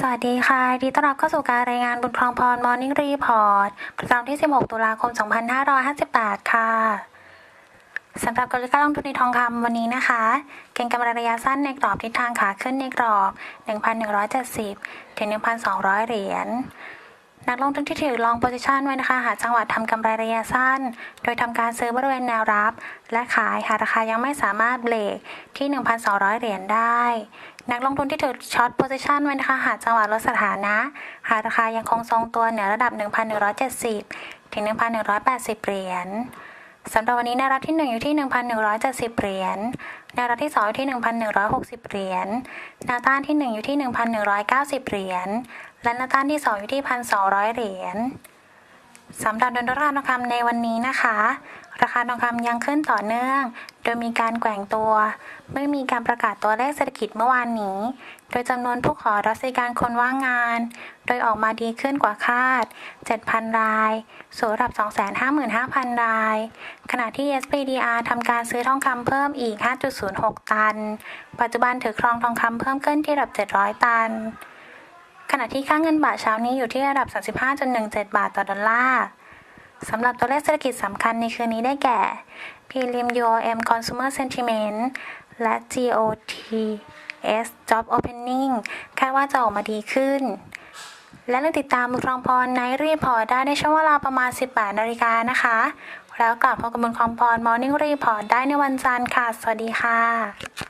สวัสดีค่ะยินดีต้อนรับเข้าสู่การรายงานบุญครองพร Morning Report ประจำที่ 16 ตุลาคม 2558 ค่ะ สำหรับกลยุทธ์การลงทุนในทองคำวันนี้นะคะ เก็งกำไรระยะสั้นในกรอบทิศทางขาขึ้นในกรอบ 1,170 ถึง 1,200 เหรียญ นักลงทุนที่ถือลองโพซิชันไว้นะคะ หาจังหวะทำกำไรระยะสั้น โดยทำการซื้อบริเวณแนวรับ และขายหากราคายังไม่สามารถเบรกที่ 1,200 เหรียญได้ นักลงทุนที่ถือช็อตโพซิชันไว้นะคะ หาจังหวะลดสถานะ หากราคายังคงทรงตัวเหนือระดับ 1,170 ถึง 1,180 เหรียญสำหรับวันนี้แนวรับที่ 1 อยู่ที่ 1,170 เหรียญ แนวรับที่ 2 อยู่ที่ 1,160 เหรียญ แนวต้านที่ 1 อยู่ที่ 1,190 เหรียญ และแนวต้านที่ 2 อยู่ที่ 1,200 เหรียญสำหรับดนราคาทองคำในวันนี้นะคะ ราคาทองคำยังขึ้นต่อเนื่อง โดยมีการแกว่งตัว เมื่อมีการประกาศตัวเลขเศรษฐกิจเมื่อวานนี้ โดยจำนวนผู้ขอรับสิทธิการคนว่างงาน โดยออกมาดีขึ้นกว่าคาด 7,000 รายสู่ระดับ 255,000 ราย ขณะที่ SPDR ทำการซื้อทองคำเพิ่มอีก 5.06 ตัน ปัจจุบันถือครองทองคำเพิ่มขึ้นที่ระดับ 700 ตัน ขณะที่ค่าเงินบาทเช้านี้อยู่ที่ระดับ 35.17 บาทต่อดอลลาร์สำหรับตัวเลขเศรษฐกิจสำคัญในคืนนี้ได้แก่ Prelim UOM Consumer Sentiment และ GOTS Job Opening คาดว่าจะออกมาดีขึ้น และเราติดตามบุครองพรในรีพอร์ตได้ในช่วงเวลาประมาณ 18นาฬิกานะคะ แล้วกลับพบกับบุญครองพร Morning Report ได้ในวันจันทร์ค่ะ สวัสดีค่ะ